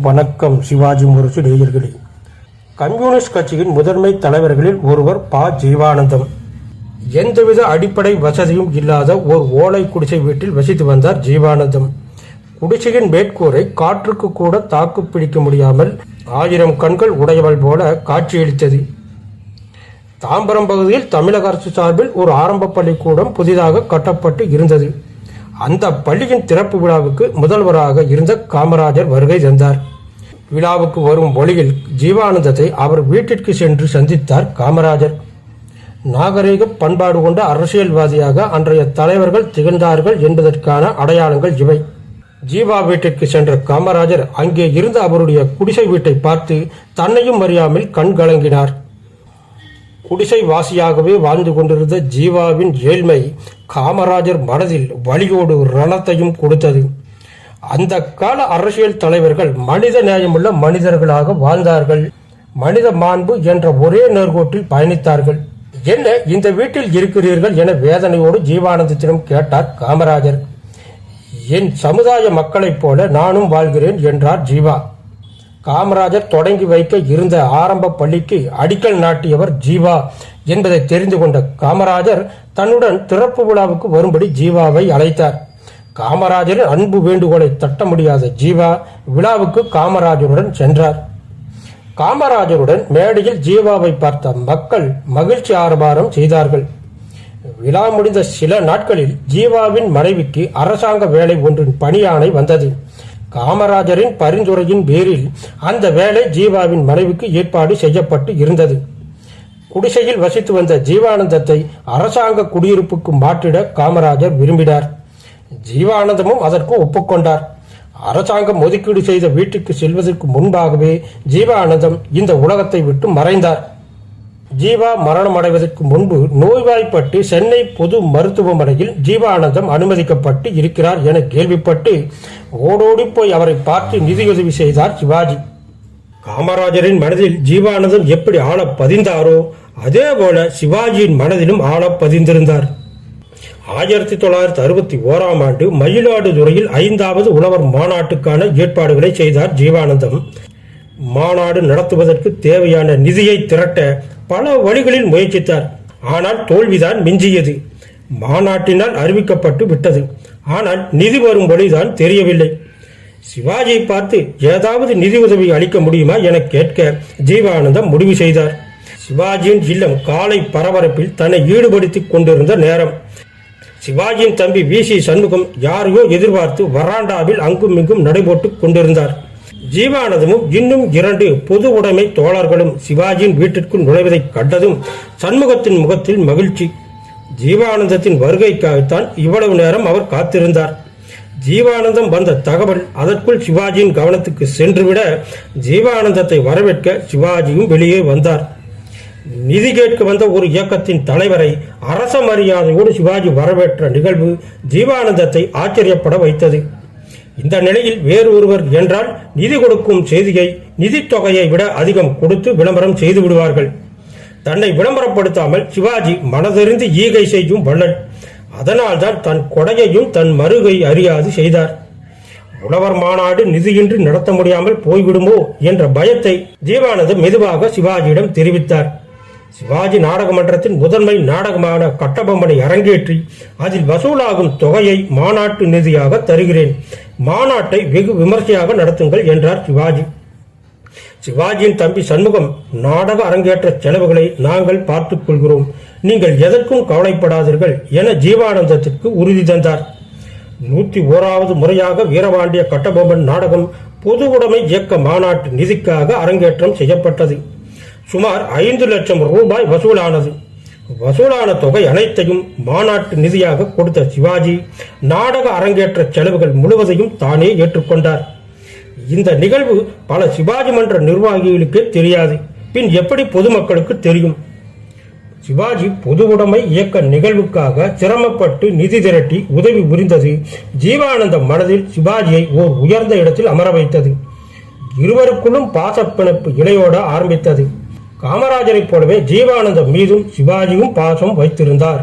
வணக்கம் சிவாஜி முரசு நேயர்களே. கம்யூனிஸ்ட் கட்சியின் முதன்மை தலைவர்களில் ஒருவர் ப. ஜீவானந்தம். எந்தவித அடிப்படை வசதியும் இல்லாத ஓர் ஓலை குடிசை வீட்டில் வசித்து வந்தார் ஜீவானந்தம். குடிசையின் மேற்கூரை காற்றுக்கு கூட தாக்கு பிடிக்க முடியாமல் ஆயிரம் கண்கள் உடையவள் போல காட்சியளித்தது. தாம்பரம் பகுதியில் தமிழக அரசு சார்பில் ஒரு ஆரம்ப பள்ளிக்கூடம் புதிதாக கட்டப்பட்டு இருந்தது. அந்த பள்ளியின் திறப்பு விழாவுக்கு முதல்வராக இருந்த காமராஜர் வருகை தந்தார். விழாவுக்கு வரும் வழியில் ஜீவானந்தத்தை அவர் வீட்டிற்கு சென்று சந்தித்தார் காமராஜர். நாகரீக பண்பாடு கொண்ட அரசியல்வாதியாக அன்றைய தலைவர்கள் திகழ்ந்தார்கள் என்பதற்கான அடையாளங்கள் இவை. ஜீவா வீட்டிற்கு சென்ற காமராஜர் அங்கே இருந்த அவருடைய குடிசை வீட்டை பார்த்து தன்னையும் அறியாமல் கண் கலங்கினார். குடிசை வாசியாகவே வாழ்ந்து கொண்டிருந்த ஜீவாவின் ஏழ்மை காமராஜர் மனதில் வழியோடு ரணத்தையும் கொடுத்தது. அந்த கால அரசியல் தலைவர்கள் மனித நேயமுள்ள மனிதர்களாக வாழ்ந்தார்கள். மனித மாண்பு என்ற ஒரே நேர்கோட்டில் பயணித்தார்கள். என்ன இந்த வீட்டில் இருக்கிறீர்கள் என வேதனையோடு ஜீவானந்தத்திடம் கேட்டார் காமராஜர். என் சமுதாய மக்களைப் போல நானும் வாழ்கிறேன் என்றார் ஜீவா. காமராஜர் தொடங்கி வைக்க இருந்த ஆரம்ப பள்ளிக்கு அடிக்கல் நாட்டியவர் ஜீவா என்பதை தெரிந்து கொண்ட காமராஜர் தன்னுடன் திறப்பு விழாவுக்கு வரும்படி ஜீவாவை அழைத்தார். காமராஜரின் அன்பு வேண்டுகோளை தட்ட முடியாத ஜீவா விழாவுக்கு காமராஜருடன் சென்றார். காமராஜருடன் மேடையில் ஜீவாவை பார்த்த மக்கள் மகிழ்ச்சி ஆரபாரம் செய்தார்கள். விழா முடிந்த சில நாட்களில் ஜீவாவின் மனைவிக்கு அரசாங்க வேலை ஒன்றின் பணியானை வந்தது. காமராஜரின் பரிந்துரையின் பேரில் அந்த வேலை ஜீவாவின் மனைவிக்கு ஏற்பாடு செய்யப்பட்டு இருந்தது. குடிசையில் வசித்து வந்த ஜீவானந்தத்தை அரசாங்க குடியிருப்புக்கு மாற்றிட காமராஜர் விரும்பினார். ஜீவானந்தமும் அதற்கு ஒப்புக்கொண்டார். அரசாங்கம் ஒதுக்கீடு செய்த வீட்டுக்கு செல்வதற்கு முன்பாகவே ஜீவானந்தம் இந்த உலகத்தை விட்டு மறைந்தார். ஜீவா மரணம் அடைவதற்கு முன்பு நோய்வாய்ப்பட்டு சென்னை பொது மருத்துவமனையில் ஜீவானந்தம் அனுமதிக்கப்பட்டு இருக்கிறார் என கேள்விப்பட்டு ஓடோடி போய் அவரை பார்த்து நிதியுதவி செய்தார் சிவாஜி. காமராஜரின் மனதில் ஜீவானந்தம் எப்படி ஆழ பதிந்தாரோ அதே போல சிவாஜியின் மனதிலும் ஆழ பதிந்திருந்தார் ஆயிரத்தி தொள்ளாயிரத்தி அறுபத்தி ஓராம் ஆண்டு மயிலாடுதுறையில் ஐந்தாவது உழவர் மாநாட்டுக்கான ஏற்பாடுகளை செய்தார் ஜீவானந்தம். மாநாடு நடத்துவதற்கு தேவையான நிதியை திரட்ட பல வழிகளில் முயற்சித்தார். ஆனால் தோல்விதான் மிஞ்சியது. மாநாட்டினால் அறிவிக்கப்பட்டு விட்டது. ஆனால் நிதி வரும் வழிதான் தெரியவில்லை. சிவாஜியை பார்த்து ஏதாவது நிதி உதவி அளிக்க முடியுமா என கேட்க ஜீவானந்தம் முடிவு செய்தார். சிவாஜியின் இல்லம் காலை பரபரப்பில் தன்னை ஈடுபடுத்திக் கொண்டிருந்த நேரம். சிவாஜியின் தம்பி வி சி சண்முகம் யாரையோ எதிர்பார்த்து வராண்டாவில் அங்கும் இங்கும் நடைபோட்டுக் கொண்டிருந்தார். ஜீவானந்தமும் இன்னும் இரண்டு பொது உடைமை தோழர்களும் சிவாஜியின் வீட்டிற்குள் நுழைவதை கண்டதும் சண்முகத்தின் முகத்தில் மகிழ்ச்சி. ஜீவானந்தத்தின் வருகைக்காகத்தான் இவ்வளவு நேரம் அவர் காத்திருந்தார். ஜீவானந்தம் வந்த தகவல் அதற்குள் சிவாஜியின் கவனத்துக்கு சென்றுவிட ஜீவானந்தத்தை வரவேற்க சிவாஜியும் வெளியே வந்தார். நிதி கேட்க வந்த ஒரு இயக்கத்தின் தலைவரை அரச மரியாதையோடு சிவாஜி வரவேற்ற நிகழ்வு ஜீவானந்தத்தை ஆச்சரியப்பட வைத்தது. இந்த நிலையில் வேறு ஒருவர் என்றால் நிதி கொடுக்கும் செய்தியை நிதித்தொகையை விட அதிகம் கொடுத்து விளம்பரம் செய்து விடுவார்கள். தன்னை விளம்பரப்படுத்தாமல் சிவாஜி மனதறிந்து ஈகை செய்யும் வள்ளல். அதனால்தான் தன் கொடையையும் தன் மருகை அறியாது செய்தார். உழவர் மாநாடு நிதியின்றி நடத்த முடியாமல் போய்விடுமோ என்ற பயத்தை ஜீவானந்தம் மெதுவாக சிவாஜியிடம் தெரிவித்தார். சிவாஜி நாடக மன்றத்தின் முதன்மை நாடகமான கட்டபொம்மனை அரங்கேற்றி அதில் வசூலாகும் தொகையை மாநாட்டு நிதியாக தருகிறேன். மாநாட்டை வெகு விமர்சையாக நடத்துங்கள் என்றார் சிவாஜி. சிவாஜியின் தம்பி சண்முகம் நாடக அரங்கேற்ற செலவுகளை நாங்கள் பார்த்துக் கொள்கிறோம். நீங்கள் எதற்கும் கவலைப்படாதீர்கள் என ஜீவானந்தத்திற்கு உறுதி தந்தார். நூத்தி ஓராவது முறையாக வீரபாண்டிய கட்டபொம்மன் நாடகம் பொது உடைமை இயக்க மாநாட்டு நிதிக்காக அரங்கேற்றம் செய்யப்பட்டது. சுமார் ஐந்து லட்சம் ரூபாய் வசூலானது. வசூலான தொகை அனைத்தையும் மாநாட்டு நிதியாக கொடுத்த சிவாஜி நாடக அரங்கேற்ற செலவுகள் முழுவதையும் தானே ஏற்றுக்கொண்டார். இந்த நிகழ்வு பல சிவாஜி மன்ற நிர்வாகிகளுக்கே தெரியாது. பின் எப்படி பொதுமக்களுக்கு தெரியும்? சிவாஜி பொது உடைமை இயக்க நிகழ்வுக்காக சிரமப்பட்டு நிதி திரட்டி உதவி புரிந்தது ஜீவானந்த மனதில் சிவாஜியை ஓர் உயர்ந்த இடத்தில் அமர வைத்தது. இருவருக்குள்ளும் பாசப்பிணப்பு இலையோட ஆரம்பித்தது. காமராஜரைப் போலவே ஜீவானந்தம் மீதும் சிவாஜியும் பாசம் வைத்திருந்தார்.